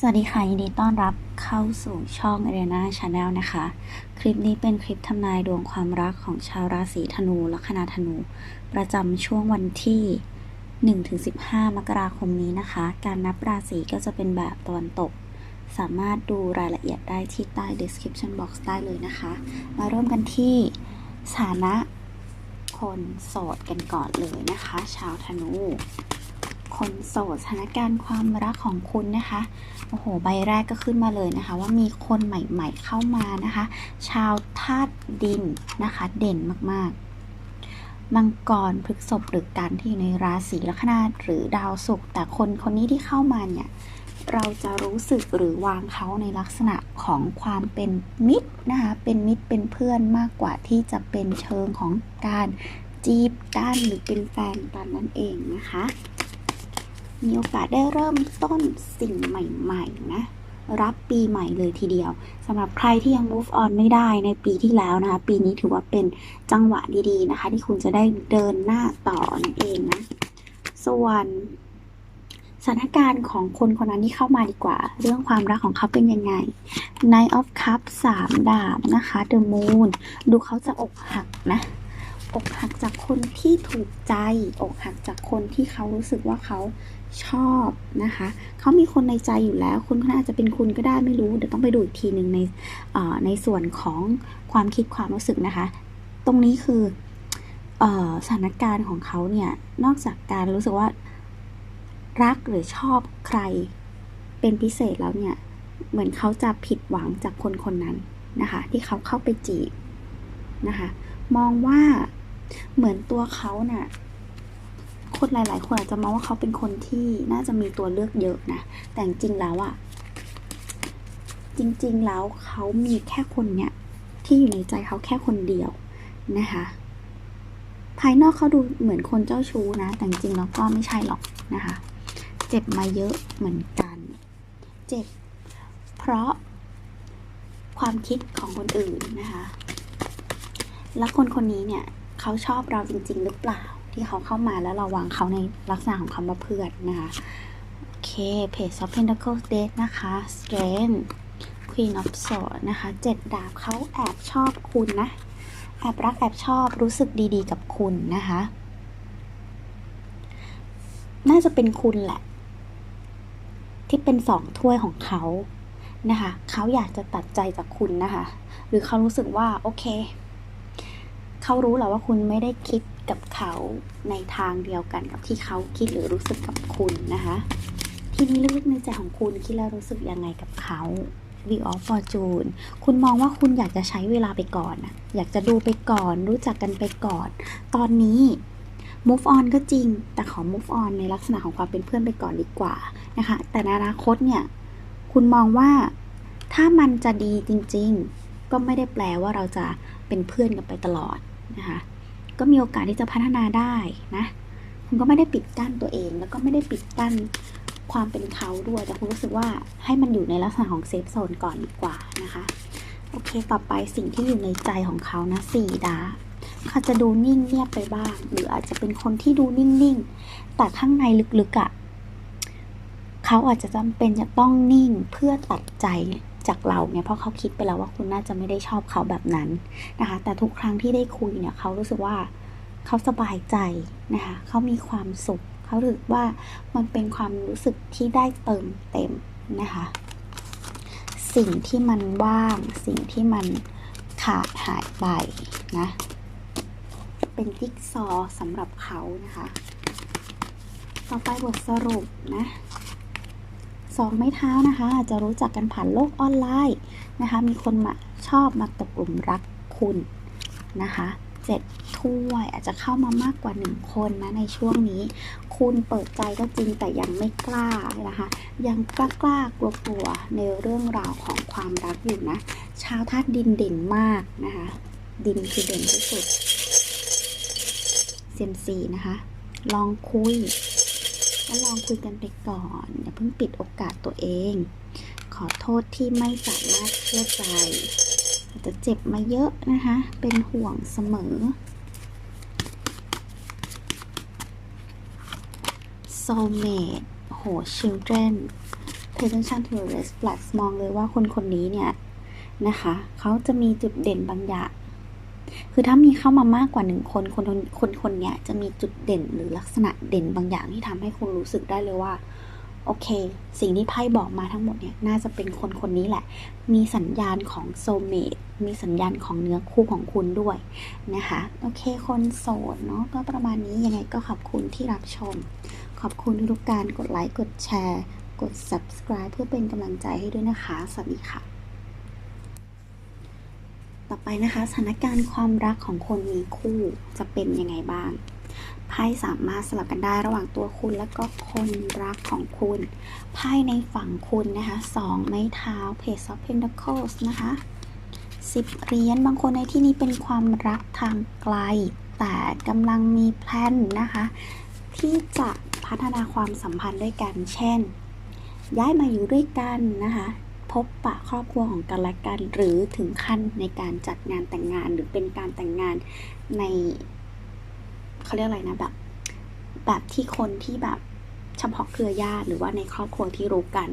สวัสดีค่ะ ยินดีต้อนรับเข้าสู่ช่อง Arena Channel นะคะ คลิปนี้เป็นคลิปทำนายดวงความรักของชาวราศีธนูและคณาธนู ประจำช่วงวันที่ 1-15 มกราคมนี้นะคะ การนับราศีก็จะเป็นแบบตะวันตก สามารถดูรายละเอียดได้ที่ใต้ description box ได้เลยนะคะ มาเริ่มกันที่สถานะคนโสดกันก่อนเลยนะคะ ชาวธนู คนโสดสถานการณ์ความรักของคุณนะคะ โอ้โห ใบแรกก็ขึ้นมาเลยนะคะ ว่ามีคนใหม่ๆเข้ามานะคะ ชาวธาตุดินนะคะ เด่นมากๆ มังกรพฤกษภหรือกันที่อยู่ในราศีลัคนาหรือดาวศุกร์แต่คนคนนี้ที่เข้ามาเนี่ยเราจะรู้สึกหรือวางเขาในลักษณะของความเป็นมิตรนะคะ เป็นมิตรเป็นเพื่อนมากกว่าที่จะเป็นเชิงของการจีบกันหรือเป็นแฟนกันนั่นเองนะคะ มีโอกาสได้เริ่มต้นสิ่งใหม่ๆนะ รับปีใหม่เลยทีเดียวสำหรับใครที่ยัง move on ไม่ได้ในปีที่แล้วนะคะปีนี้ถือว่าเป็นจังหวะดีๆนะคะ ที่คุณจะได้เดินหน้าต่อนั่นเองนะ ส่วนสถานการณ์ของคนคนนั้นที่เข้ามาดีกว่า เรื่องความรักของเขาเป็นยังไง Night of Cups สามดาบนะคะ The Moon ดูเขาจะอกหักนะ อกหักจากคนที่ถูกใจ อกหักจากคนที่เขารู้สึกว่าเขา ชอบนะคะเขามีคนในใจอยู่แล้ว คุณก็อาจจะเป็นคุณก็ได้ไม่รู้ เดี๋ยวต้องไปดูอีกทีหนึ่งในในส่วนของความคิดความรู้สึกนะคะ ตรงนี้คืออสถานการณ์ของเขาเนี่ยนอกจากการรู้สึกว่า รักหรือชอบใครเป็นพิเศษแล้วเนี่ย เหมือนเขาจะผิดหวังจากคนคนนั้นนะคะ ที่เขาเข้าไปจีบนะคะ มองว่าเหมือนตัวเขาน่ะ คนหลาย ๆ คนอาจจะมองว่าเขาเป็นคนที่น่าจะมีตัวเลือกเยอะนะ แต่จริงๆแล้วอะจริง ๆ แล้วเขามีแค่คนเนี้ยที่อยู่ในใจเขาแค่คนเดียวนะคะ ภายนอกเขาดูเหมือนคนเจ้าชู้นะ แต่จริงแล้วก็ไม่ใช่หรอกนะคะ เจ็บมาเยอะเหมือนกัน เจ็บ เพราะความคิดของคนอื่นนะคะ แล้วคนคนนี้เนี่ยเขาชอบเราจริง ๆ หรือเปล่า ที่เขาเข้ามาแล้วเราวางเขาในลักษณะของคำว่าเพื่อนนะคะ โอเค Page of Pentacles Death นะคะ Strength Queen of Swords นะคะเจ็ดดาบเขาแอบชอบคุณนะ แอบรักแอบชอบรู้สึกดีๆ กับคุณนะคะ น่าจะเป็นคุณแหละ ที่เป็นสองถ้วยของเขานะคะเขาอยากจะตัดใจจากคุณนะคะ หรือเขารู้สึกว่า โอเค เขารู้แหละว่าคุณไม่ได้คิด กับเขาในทางเดียวกันกับที่เขาคิดหรือรู้สึกกับคุณนะคะ ทีนี้ลึกๆในใจของคุณคิดแล้วรู้สึกยังไงกับเขา Wheel of Fortune คุณมองว่าคุณอยากจะใช้เวลาไปก่อนนะอยากจะดูไปก่อน รู้จักกันไปก่อน ตอนนี้ move on ก็จริง แต่ขอ move on ในลักษณะของความเป็นเพื่อนไปก่อนดีกว่านะคะ แต่ในอนาคตเนี่ย คุณมองว่าถ้ามันจะดีจริง ๆ ก็ไม่ได้แปลว่าเราจะเป็นเพื่อนกันไปตลอดนะคะ ก็มีโอกาสที่จะพัฒนาได้นะ คุณก็ไม่ได้ปิดกั้นตัวเอง แล้วก็ไม่ได้ปิดกั้นความเป็นเขาด้วย แต่คุณรู้สึกว่าให้มันอยู่ในลักษณะของเซฟโซนก่อนดีกว่านะคะ โอเค ต่อไปสิ่งที่อยู่ในใจของเขานะสี่ดาเขาจะดูนิ่งเงียบไปบ้าง หรืออาจจะเป็นคนที่ดูนิ่งๆ แต่ข้างในลึกๆอะ่ะ เขาอาจจะจำเป็นจะต้องนิ่งเพื่อตัดใจ จากเราเนี่ยเพราะเขาคิดไปแล้วว่าคุณน่าจะไม่ได้ชอบเขาแบบนั้นนะคะ แต่ทุกครั้งที่ได้คุยเนี่ยเขารู้สึกว่าเขาสบายใจนะคะเขามีความสุขเขารู้สึกว่ามันเป็นความรู้สึกที่ได้เติมเต็มนะคะ สิ่งที่มันว่าง สิ่งที่มันขาดหายไปนะเป็นจิ๊กซอว์สำหรับเขานะคะ ต่อไปบทสรุปนะ สองไม้เท้านะคะ จะรู้จักกันผ่านโลกออนไลน์นะคะ มีคนมาชอบมาตกหลุมรักคุณนะคะเจ็ดถ้วยอาจจะเข้ามามากกว่าหนึ่งคนนะในช่วงนี้ คุณเปิดใจก็จริงแต่ยังไม่กล้านะคะ ยังกล้ากล้ากลัวกลัวๆในเรื่องราวของความรักอยู่นะชาวธาตุดินเด่นมากนะคะ ดินคือเด่นที่สุดเซียมซีนะคะ ลองคุย ก็ลองคุยกันไปก่อนอย่าเพิ่งปิดโอกาสตัวเอง ขอโทษที่ไม่สามารถเชื่อใจอาจจะเจ็บมาเยอะนะคะ เป็นห่วงเสมอ soulmate โห children pretension to the red flags มองเลยว่าคนคนนี้เนี่ยนะคะ เขาจะมีจุดเด่นบางอย่าง คือถ้ามีเข้ามามากกว่าหนึ่งคนคนคนคนเนี้ยจะมีจุดเด่นหรือลักษณะเด่นบางอย่างที่ทำให้คุณรู้สึกได้เลยว่า โอเค สิ่งที่ไพ่บอกมาทั้งหมดเนี่ยน่าจะเป็นคนคนนี้แหละ มีสัญญาณของโซเมตมีสัญญาณของเนื้อคู่ของคุณด้วยนะคะ โอเค คนโสดเนาะก็ประมาณนี้ยังไงก็ขอบคุณที่รับชม ขอบคุณทุกการกดไลค์กดแชร์ กด subscribe เพื่อเป็นกำลังใจให้ด้วยนะคะ สวัสดีค่ะ ต่อไปนะคะสถานการณ์ความรักของคนมีคู่จะเป็นยังไงบ้างไพ่สามารถสลับกันได้ระหว่างตัวคุณและก็คนรักของคุณไพ่ในฝั่งคุณนะคะสองไม้เท้า Page of Pentacles นะคะสิบเหรียญบางคนในที่นี้เป็นความรักทางไกล แต่กำลังมีแพลนนะคะ ที่จะพัฒนาความสัมพันธ์ด้วยกัน เช่น ย้ายมาอยู่ด้วยกันนะคะ พบปะครอบครัวของกันและกัน หรือถึงขั้นในการจัดงานแต่งงาน หรือเป็นการแต่งงานในเขาเรียกอะไรนะแบบ แบบที่คนที่แบบเฉพาะเครือญาติหรือว่าในครอบครัวที่รู้กัน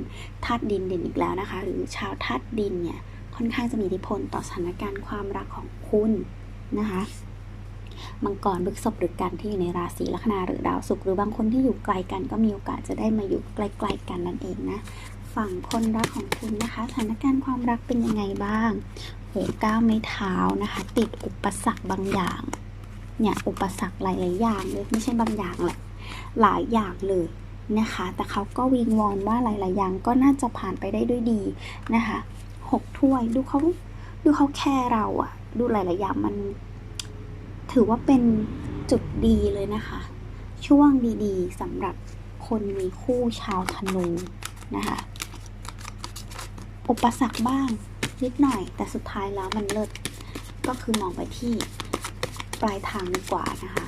ธาตุดินเด่นอีกแล้วนะคะ หรือชาวธาตุดินเนี่ยค่อนข้างจะมีอิทธิพลต่อสถานการณ์ความรักของคุณนะคะมังกรพฤกษภหรือกันที่อยู่ในราศีลัคนาหรือดาวศุกร์หรือบางคนที่อยู่ไกลกันก็มีโอกาสจะได้มาอยู่ใกล้ๆกันนั่นเองนะ ฝั่งคนรักของคุณนะคะ สถานการณ์ความรักเป็นยังไงบ้างโหก้าวไม่เท้านะคะ ติดอุปสรรคบางอย่าง เนี่ยอุปสรรคหลาย ๆ อย่างเลยไม่ใช่บางอย่างแหละ หลายอย่างเลยนะคะ แต่เขาก็วิงวอนว่าหลาย ๆ อย่างก็น่าจะผ่านไปได้ด้วยดีนะคะหกถ้วยดูเขาดูเขาแคร์เราอะดูหลาย ๆ อย่างมัน ถือว่าเป็นจุดดีเลยนะคะ ช่วงดี ๆสำหรับคนมีคู่ชาวธนูนะคะ อุปสรรคบ้างนิดหน่อย แต่สุดท้ายแล้วมันเลิศก็คือมองไปที่ปลายทางดีกว่านะคะ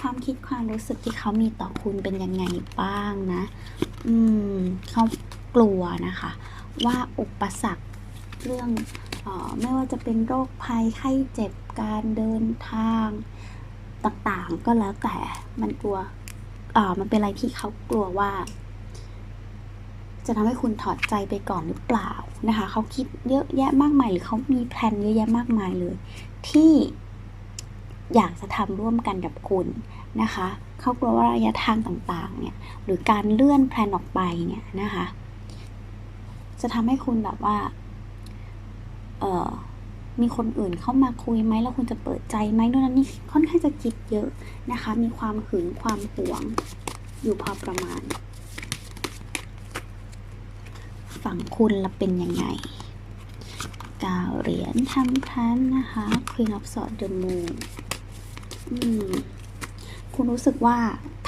ความคิดความรู้สึกที่เขามีต่อคุณเป็นยังไงบ้างนะ อืมเขากลัวนะคะ ว่าอุปสรรคเรื่องออไม่ว่าจะเป็นโรคภัยไข้เจ็บการเดินทางต่างๆ ก็แล้วแต่มันกลัวมันเป็นอะไรที่เขากลัวว่า จะทำให้คุณถอดใจไปก่อนหรือเปล่านะคะเขาคิดเยอะแยะมากมายหรือเขามีแพลนเยอะแยะมากมายเลย ที่อยากจะทำร่วมกันกับคุณนะคะเขากลัวว่าระยะทางต่างๆเนี่ยหรือการเลื่อนแพลนออกไปเนี่ยนะคะจะทำให้คุณแบบว่าเออมีคนอื่นเข้ามาคุยไหมแล้วคุณจะเปิดใจไหมนู่นนั่นนี่ค่อนข้างจะคิดเยอะนะคะ มีความหึงความหวงอยู่พอประมาณ ฝั่งคุณละเป็นยังไงกาวเหรียญทำพันนะคะ Queen of Swords the Moon คุณรู้สึกว่า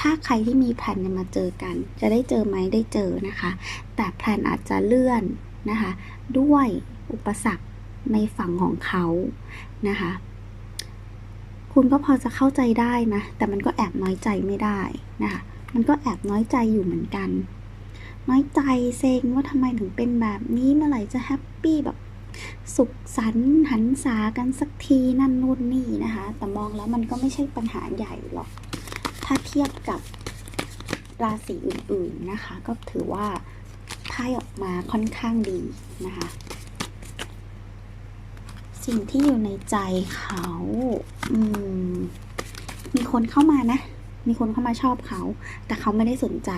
ถ้าใครที่มีแผนจะมาเจอกัน จะได้เจอไหมได้เจอนะคะ แต่แผนอาจจะเลื่อนนะคะ ด้วยอุปสรรคในฝั่งของเขานะคะ คุณก็พอจะเข้าใจได้นะ แต่มันก็แอบน้อยใจไม่ได้นะคะ มันก็แอบน้อยใจอยู่เหมือนกัน น้อยใจเซ็งว่าทำไมถึงเป็นแบบนี้เมื่อไหร่จะแฮปปี้แบบสุขสันต์หันษากันสักทีนั่นนู่นนี่นะคะ แต่มองแล้วมันก็ไม่ใช่ปัญหาใหญ่หรอก ถ้าเทียบกับราศีอื่นๆนะคะ ก็ถือว่าไพ่ออกมาค่อนข้างดีนะคะ สิ่งที่อยู่ในใจเขาอืมมีคนเข้ามานะ มีคนเข้ามาชอบเขา แต่เขาไม่ได้สนใจ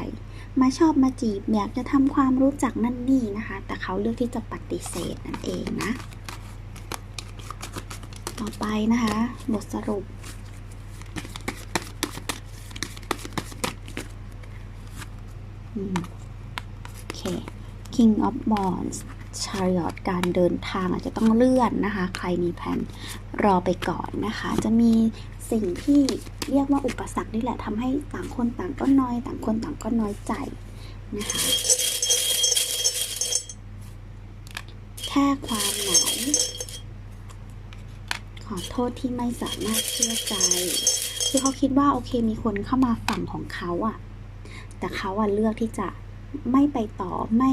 มาชอบมาจีบอยากจะทำความรู้จักนั่นนี่นะคะ แต่เขาเลือกที่จะปฏิเสธนั่นเองนะ ต่อไปนะคะ บทสรุป โอเค King of Wands Chariot การเดินทางอาจจะต้องเลื่อนนะคะ ใครมีแผนรอไปก่อนนะคะ จะมี สิ่งที่เรียกว่าอุปสรรคนี่แหละทำให้ต่างคนต่างก็น้อย ต่างคนต่างก็น้อยใจนะคะแค่ความเหงาขอโทษที่ไม่สามารถเชื่อใจ คือเขาคิดว่าโอเคมีคนเข้ามาฝั่งของเขาอะแต่เขาอะเลือกที่จะไม่ไปต่อไม่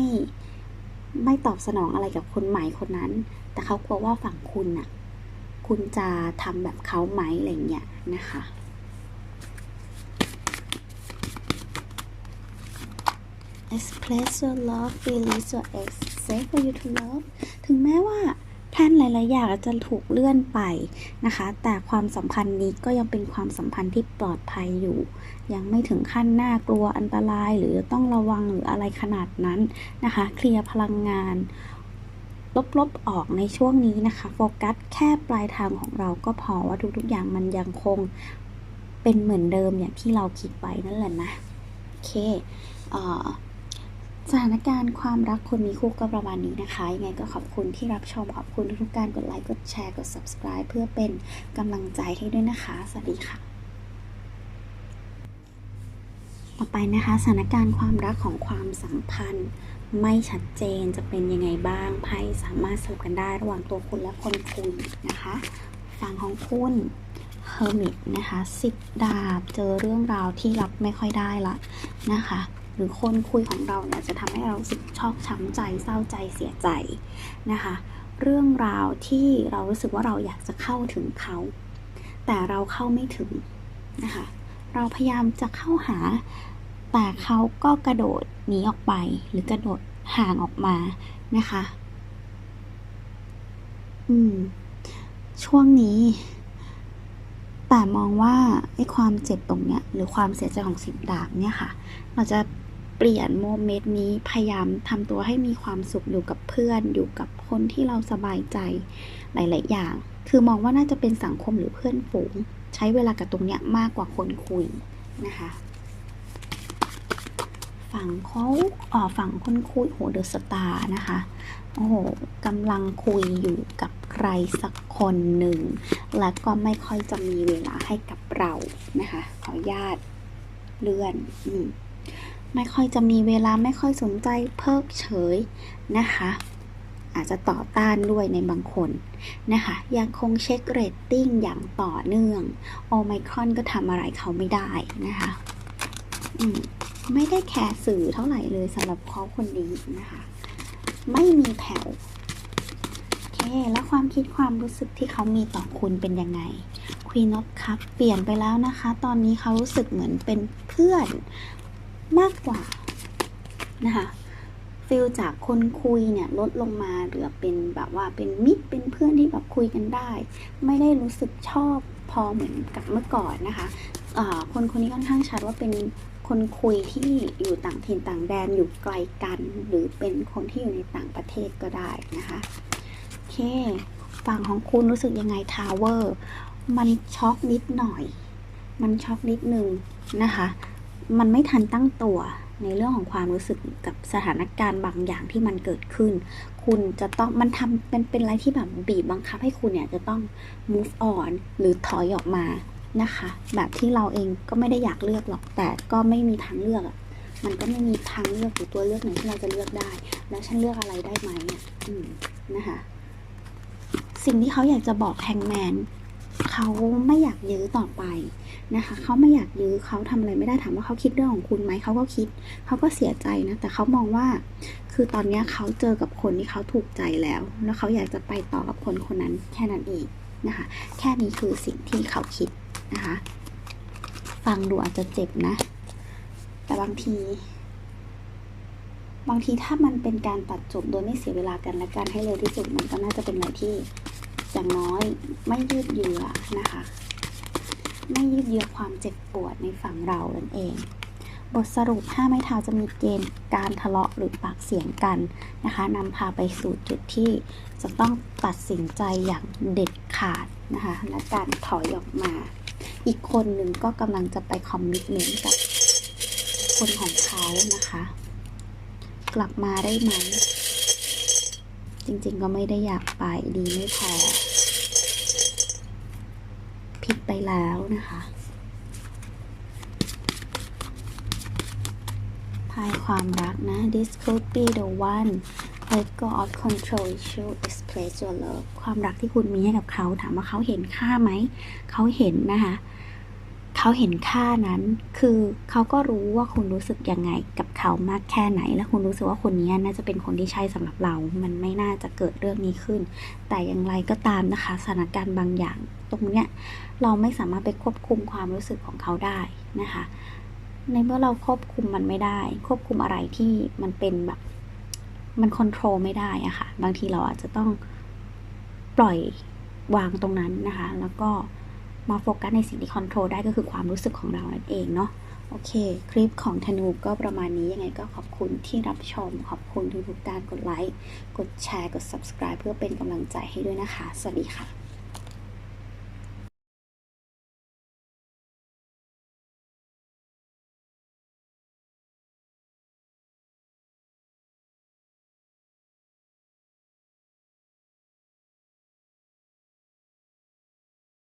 ไม่ตอบสนองอะไรกับคนใหม่คนนั้น แต่เขากลัวว่าฝั่งคุณน่ะ คุณจะทำแบบเขาไหมอะไรเงี้ยนะคะโอ express your love release your ex safe for you to love ถึงแม้ว่าแพลนหลายๆอย่างจะถูกเลื่อนไปนะคะ แต่ความสัมพันธ์นี้ก็ยังเป็นความสัมพันธ์ที่ปลอดภัยอยู่ ยังไม่ถึงขั้นน่ากลัวอันตรายหรือต้องระวังหรืออะไรขนาดนั้นนะคะ เคลียร์พลังงาน ลบๆออกในช่วงนี้นะคะ โฟกัสแค่ปลายทางของเราก็พอว่าทุกๆอย่างมันยังคงเป็นเหมือนเดิมอย่างที่เราคิดไว้นั่นแหละนะ โอเคอสถานการณ์ความรักคนมีคู่ก็ประมาณนี้นะคะ ยังไงก็ขอบคุณที่รับชม ขอบคุณทุกการกดไลค์กดแชร์กด subscribe เพื่อเป็นกำลังใจให้ด้วยนะคะ สวัสดีค่ะต่อไปนะคะสถานการณ์ความรักของความสัมพันธ์ ไม่ชัดเจนจะเป็นยังไงบ้างไพ่สามารถสลับกันได้ระหว่างตัวคุณและคนคุยนะคะฝั่งของคุณ Hermit นะคะสิบดาบเจอเรื่องราวที่รับไม่ค่อยได้ละนะคะหรือคนคุยของเราเนี่ยจะทำให้เราสึกชอกช้ำใจเศร้าใจเสียใจนะคะ เรื่องราวที่เรารู้สึกว่าเราอยากจะเข้าถึงเขา แต่เราเข้าไม่ถึงนะคะ เราพยายามจะเข้าหา แต่เขาก็กระโดดหนีออกไปหรือกระโดดห่างออกมานะคะ อืม ช่วงนี้ แต่มองว่าไอ้ความเจ็บตรงเนี้ย หรือความเสียใจของสิบดาบเนี่ยค่ะ เราจะเปลี่ยนโมเมนต์นี้พยายามทำตัวให้มีความสุขอยู่กับเพื่อน อยู่กับคนที่เราสบายใจหลาย ๆ อย่าง คือมองว่าน่าจะเป็นสังคมหรือเพื่อนฝูง ใช้เวลากับตรงเนี้ยมากกว่าคนคุยนะคะ ฝั่งเขาอ่อฝั่งคนคุยโหเดอะสตาร์นะคะ โอ้โหกำลังคุยอยู่กับใครสักคนหนึ่ง และก็ไม่ค่อยจะมีเวลาให้กับเรานะคะ ขออนุญาตเลื่อนอมไม่ค่อยจะมีเวลาไม่ค่อยสนใจเพิกเฉยนะคะ อาจจะต่อต้านด้วยในบางคนนะคะยังคงเช็คเรตติ้งอย่างต่อเนื่องโอไมครอนก็ทำอะไรเขาไม่ได้นะคะ ไม่ได้แคร์สื่อเท่าไหร่เลยสำหรับเขาคนนี้นะคะ ไม่มีแผ่วโอเค แล้วความคิดความรู้สึกที่เขามีต่อคุณเป็นยังไง Queen of Cup เปลี่ยนไปแล้วนะคะ ตอนนี้เขารู้สึกเหมือนเป็นเพื่อนมากกว่านะคะฟิลจากคนคุยเนี่ยลดลงมาเหลือเป็นแบบว่าเป็นมิตรเป็นเพื่อนที่แบบคุยกันได้ ไม่ได้รู้สึกชอบพอเหมือนกับเมื่อก่อนนะคะคนคนนี้ค่อนข้างชัดว่าเป็น คนคุยที่อยู่ต่างถิ่นต่างแดนอยู่ไกลกัน หรือเป็นคนที่อยู่ในต่างประเทศก็ได้นะคะโอเค ฝั่งของคุณรู้สึกยังไงทาวเวอร์มันช็อกนิดหน่อย มันช็อกนิดนึงนะคะ มันไม่ทันตั้งตัวในเรื่องของความรู้สึกกับสถานการณ์บางอย่างที่มันเกิดขึ้น คุณจะต้องมันทำเป็นเป็นอะไรที่แบบบีบบังคับให้คุณเนี่ยจะต้อง move on หรือถอยออกมา นะคะ แบบที่เราเองก็ไม่ได้อยากเลือกหรอก แต่ก็ไม่มีทางเลือกอะมันก็ไม่มีทางเลือกหรือตัวเลือกไหนที่เราจะเลือกได้ แล้วฉันเลือกอะไรได้ไหมอะอืมนะคะ สิ่งที่เขาอยากจะบอกแฮงแมนเขาไม่อยากยื้อต่อไปนะคะ เขาไม่อยากยื้อเขาทำอะไรไม่ได้ถามว่าเขาคิดเรื่องของคุณไหมเขาก็คิด เขาก็เสียใจนะ แต่เขามองว่า คือตอนนี้เขาเจอกับคนที่เขาถูกใจแล้ว แล้วเขาอยากจะไปต่อกับคนคนนั้นแค่นั้นเองนะคะ แค่นี้คือสิ่งที่เขาคิด นะคะ ฟังดูอาจจะเจ็บนะ แต่บางที บางทีถ้ามันเป็นการตัดจบโดยไม่เสียเวลากันและกันให้เร็วที่สุดมันก็น่าจะเป็นอะไรที่อย่างน้อยไม่ยืดเยื้อนะคะ ไม่ยืดเยื้อความเจ็บปวดในฝั่งเรานั่นเอง บทสรุปห้าไม้เท้าจะมีเกณฑ์การทะเลาะหรือปากเสียงกันนะคะนำพาไปสู่จุดที่จะต้องตัดสินใจอย่างเด็ดขาดนะคะ และการถอยออกมา อีกคนหนึ่งก็กำลังจะไปคอมมิชเมนต์กับคนของเขานะคะ กลับมาได้ไหม จริงๆก็ไม่ได้อยากไปดีไม่พอ ผิดไปแล้วนะคะพายความรักนะ this could be the one let go of control issue express your love ความรักที่คุณมีให้กับเขาถามว่าเขาเห็นค่าไหม เขาเห็นนะคะ เขาเห็นค่านั้น คือเขาก็รู้ว่าคุณรู้สึกยังไงกับเขามากแค่ไหน และคุณรู้สึกว่าคนนี้น่าจะเป็นคนที่ใช่สำหรับเรา มันไม่น่าจะเกิดเรื่องนี้ขึ้น แต่อย่างไรก็ตามนะคะ สถานการณ์บางอย่าง ตรงเนี้ยเราไม่สามารถไปควบคุมความรู้สึกของเขาได้นะคะ ในเมื่อเราควบคุมมันไม่ได้ ควบคุมอะไรที่มันเป็นแบบ มันคอนโทรลไม่ได้อะค่ะ บางทีเราอาจจะต้องปล่อยวางตรงนั้นนะคะ แล้วก็มาโฟกัสในสิ่งที่คอนโทรลได้ก็คือความรู้สึกของเรานั่นเองเนาะโอเค คลิปของธนูก็ประมาณนี้ยังไงก็ขอบคุณที่รับชม ขอบคุณทุกๆการกดไลค์ กดแชร์ กด subscribe เพื่อเป็นกำลังใจให้ด้วยนะคะ สวัสดีค่ะ